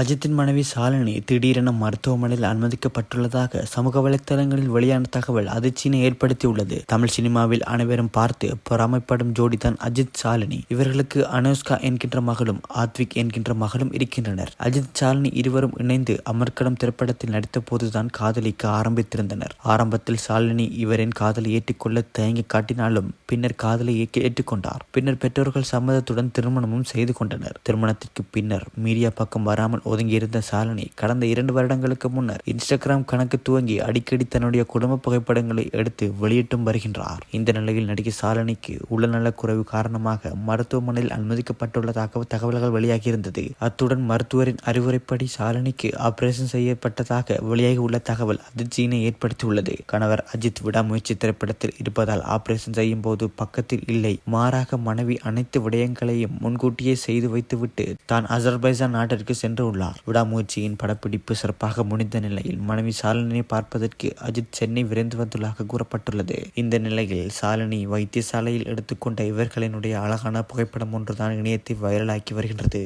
அஜித்தின் மனைவி சாலினி திடீரென மருத்துவமனையில் அனுமதிக்கப்பட்டுள்ளதாக சமூக வலைத்தளங்களில் வெளியான தகவல் அதிர்ச்சியினை ஏற்படுத்தியுள்ளது. தமிழ் சினிமாவில் அனைவரும் பார்த்து பொறாமைப்படும் ஜோடிதான் அஜித் சாலினி. இவர்களுக்கு அனுஷ்கா என்கின்ற மகளும் ஆத்விக் என்கின்ற மகளும் இருக்கின்றனர். அஜித் சாலினி இருவரும் இணைந்து அமர்க்கடம் திரைப்படத்தில் நடித்த போதுதான் காதலிக்க ஆரம்பித்திருந்தனர். ஆரம்பத்தில் சாலினி இவரின் காதலை ஏற்றுக்கொள்ள தயங்கி காட்டினாலும் பின்னர் காதலை ஏற்றுக்கொண்டார். பின்னர் பெற்றோர்கள் சம்மதத்துடன் திருமணமும் செய்து கொண்டனர். திருமணத்திற்கு பின்னர் மீடியா பக்கம் வராமல் ஒதுங்கியிருந்த சாலினி கடந்த இரண்டு வருடங்களுக்கு முன்னர் இன்ஸ்டாகிராம் கணக்கு துவங்கி அடிக்கடி தன்னுடைய குடும்ப புகைப்படங்களை எடுத்து வெளியிட்டும் வருகின்றார். இந்த நிலையில் நடிகை சாலினிக்கு உடல்நலக் குறைவு காரணமாக மருத்துவமனையில் அனுமதிக்கப்பட்டுள்ளதாக தகவல்கள் வெளியாகியிருந்தது. அத்துடன் மருத்துவரின் அறிவுரைப்படி சாலினிக்கு ஆபரேஷன் செய்யப்பட்டதாக வெளியாகி உள்ள தகவல் அதிர்ச்சியினை ஏற்படுத்தியுள்ளது. கணவர் அஜித் விடாமுயற்சி திரைப்படத்தில் இருப்பதால் ஆபரேஷன் செய்யும் போது பக்கத்தில் இல்லை. மாறாக மனைவி அனைத்து விடயங்களையும் முன்கூட்டியே செய்து வைத்துவிட்டு தான் அசர்பைசான் நாட்டிற்கு சென்று உள்ளார் விடாமுயற்சியின் படப்பிடிப்பு சிறப்பாக முடிந்த நிலையில் மனைவி சாலினியை பார்ப்பதற்கு அஜித் சென்னை விரைந்து வந்துள்ளதாக கூறப்பட்டுள்ளது. இந்த நிலையில் சாலினி வைத்தியசாலையில் எடுத்துக்கொண்ட இவர்களினுடைய அழகான புகைப்படம் ஒன்றுதான் இணையத்தை வைரலாக்கி வருகின்றது.